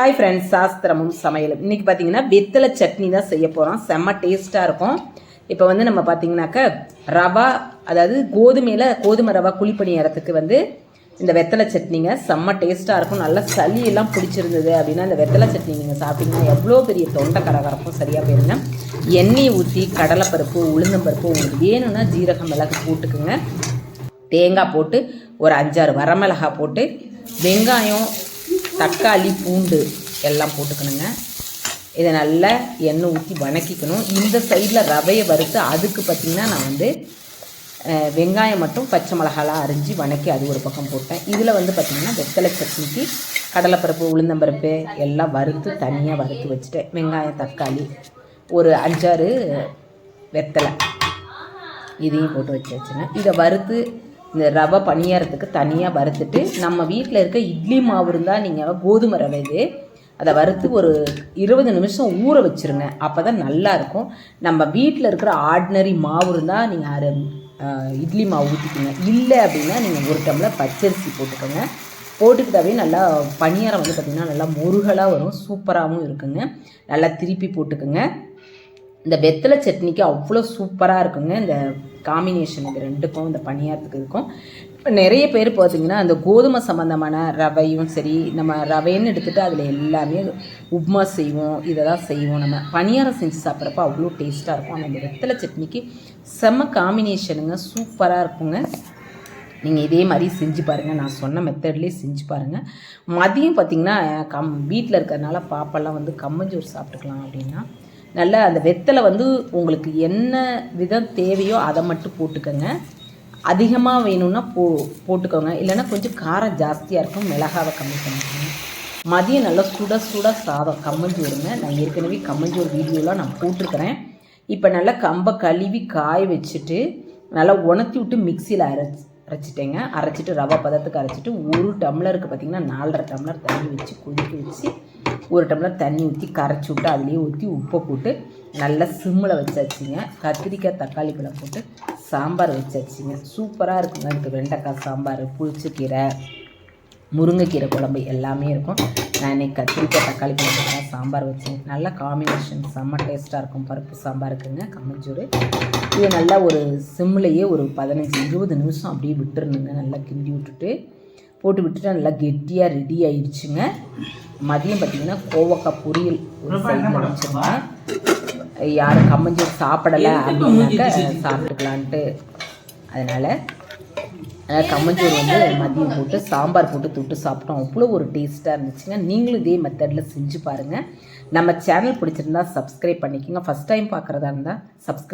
Hi friends சாஸ்திரமும் சமையலும். இன்னைக்கு பார்த்தீங்கன்னா வெத்தலை சட்னி தான் செய்ய போகிறோம் செம்ம டேஸ்ட்டாக இருக்கும். இப்போ வந்து நம்ம பார்த்தீங்கன்னாக்க ரவா அதாவது கோதுமையில் கோதுமை ரவா குழிப்பணியாரத்துக்கு வந்து இந்த வெத்தலை சட்னிங்க செம்ம டேஸ்ட்டாக இருக்கும். நல்லா சளி எல்லாம் பிடிச்சிருந்தது அப்படின்னா இந்த வெத்தலை சட்னி நீங்கள் சாப்பிட்டீங்கன்னா எவ்வளோ பெரிய தொண்டை கரகரப்பும் சரியாக போயிருங்க. எண்ணெய் ஊற்றி கடலைப்பருப்பு உளுந்தம்பருப்பு உங்களுக்கு வேணும்னா ஜீரகம் மிளகு போட்டுக்குங்க. தேங்காய் போட்டு ஒரு அஞ்சாறு வரமிளகா போட்டு வெங்காயம் தக்காளி பூண்டு எல்லாம் போட்டுக்கணுங்க. இதை நல்லா எண்ணெய் ஊற்றி வணக்கிக்கணும். இந்த சைடில் ரவையை வறுத்து அதுக்கு பார்த்திங்கன்னா நான் வந்து வெங்காயம் மட்டும் பச்சை மிளகாலாம் அரிஞ்சு வணக்கி அது ஒரு பக்கம் போட்டேன். இதில் வந்து பார்த்திங்கன்னா வெத்தலை சட்னிக்கு கடலைப்பருப்பு உளுந்தம்பருப்பு எல்லாம் வறுத்து தனியாக வறுத்து வச்சுட்டேன். வெங்காயம் தக்காளி ஒரு அஞ்சாறு வெத்தலை. இதையும் போட்டு வச்சு வச்சுங்க இதை வறுத்து இந்த ரவை பணியாரத்துக்கு தனியாக வறுத்துட்டு நம்ம வீட்டில் இருக்க இட்லி மாவு இருந்தால் நீங்கள் கோதுமை ரவை இது அதை வறுத்து ஒரு இருபது நிமிஷம் ஊற வச்சுருங்க. அப்போ தான் நல்லாயிருக்கும் நம்ம வீட்டில் இருக்கிற ஆர்டினரி மாவு இருந்தால் நீங்கள் அரை இட்லி மாவு ஊற்றிக்கோங்க இல்லை அப்படின்னா நீங்கள் ஒரு டம்ளர் பச்சரிசி போட்டுக்கோங்க. போட்டுக்கிட்டாவே நல்லா பணியாரம் வந்து பார்த்திங்கன்னா நல்லா முருகலாக வரும். சூப்பராகவும் இருக்குங்க. நல்லா திருப்பி போட்டுக்கோங்க. இந்த வெத்தலை சட்னிக்கு அவ்வளோ சூப்பராக இருக்குங்க. இந்த காம்பினேஷன் இது ரெண்டுக்கும் இந்த பணியாரத்துக்கு இருக்கும். இப்போ நிறைய பேர் பார்த்தீங்கன்னா அந்த கோதுமை சம்மந்தமான ரவையும் சரி நம்ம ரவைன்னு எடுத்துகிட்டு அதில் எல்லாமே உப்மா செய்வோம் இதை தான் செய்வோம் நம்ம. பணியாரம் செஞ்சு சாப்பிட்றப்ப அவ்வளோ டேஸ்ட்டாக இருக்கும். ஆனால் இந்த வெத்தலை சட்னிக்கு செம்ம காம்பினேஷனுங்க சூப்பராக இருக்குங்க. நீங்கள் இதே மாதிரி செஞ்சு பாருங்கள் நான் சொன்ன மெத்தட்லேயே செஞ்சு பாருங்கள் மதியம் பார்த்தீங்கன்னா கம் வீட்டில் இருக்கிறதுனால பாப்பெல்லாம் வந்து கம்மஞ்சோறு சாப்பிட்டுக்கலாம் அப்படின்னா நல்லா அந்த வெத்தலை வந்து உங்களுக்கு என்ன விதம் தேவையோ அதை மட்டும் போட்டுக்கோங்க. அதிகமாக வேணும்னா போ போட்டுக்கோங்க. இல்லைன்னா கொஞ்சம் காரம் ஜாஸ்தியாக இருக்கும். மிளகாவை கம்மி பண்ணிக்கோங்க. மதியம் நல்லா சுட சுட சாதம் கம்மஞ்சோறுங்க. நான் ஏற்கனவே கம்மஞ்சோறு வீடியோலாம் நான் போட்டிருக்கிறேன். இப்போ நல்லா கம்பை கழுவி காய வச்சுட்டு நல்லா உணர்த்தி விட்டு மிக்சியில் அரைச்சி அரைச்சிட்டேங்க. அரைச்சிட்டு ரவா பதத்துக்கு அரைச்சிட்டு ஒரு டம்ளருக்கு பார்த்திங்கன்னா நாலரை டம்ளர் தண்ணி வச்சு கொதிக்க வச்சு ஒரு டம்ளர் தண்ணி ஊற்றி கரைச்சி விட்டு அதுலேயே ஊற்றி உப்பை போட்டு நல்லா சிம்மில் வச்சாச்சுங்க. கத்திரிக்காய் தக்காளி பழம் போட்டு சாம்பார் வச்சாச்சுங்க. சூப்பராக இருக்குங்க. அதுக்கு வெண்டைக்காய் சாம்பார் புளிச்சக்கீரை. முருங்கைக்கீரை குழம்பு எல்லாமே இருக்கும். நான் இன்னைக்கு கத்திரிக்காய் தக்காளி குழம்பு தான் சாம்பார் வச்சேன். நல்ல காம்பினேஷன் செம்ம டேஸ்ட்டாக இருக்கும். பருப்பு சாம்பாருக்குங்க கம்மஞ்சோறு. இது நல்லா ஒரு சிம்லேயே ஒரு பதினஞ்சு இருபது நிமிஷம் அப்படியே விட்டுருணுங்க நல்லா கிண்டி விட்டுட்டு போட்டு விட்டுட்டு நல்லா கெட்டியாக ரெடி ஆயிடுச்சுங்க மதியம் பார்த்தீங்கன்னா கோவக்காய் பொரியல் ஒரு சைடில் வச்சுருந்தேன் யாரும் கம்மஞ்சோறு சாப்பிடலை அப்படின்னாக்க சாப்பிட்டுக்கலான்ட்டு. அதனால் கம்மஞ்சோறு வந்து மதியம் போட்டு சாம்பார் போட்டு தொட்டு சாப்பிட்டோம். அவ்வளோ ஒரு டேஸ்ட்டாக இருந்துச்சுங்க. நீங்களும் இதே மெத்தடில் செஞ்சு பாருங்கள் நம்ம சேனல் பிடிச்சிருந்தா சப்ஸ்கிரைப் பண்ணிக்கோங்க. ஃபஸ்ட் டைம் பார்க்குறதா இருந்தால் சப்ஸ்கிரைப்